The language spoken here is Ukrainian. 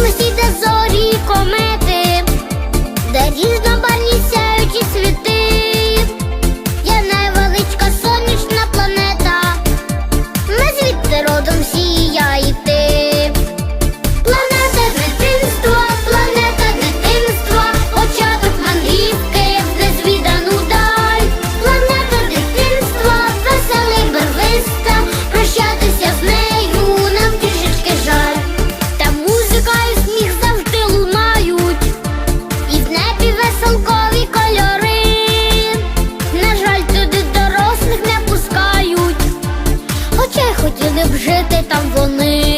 листів, де зорі комети, де різно жити там вони.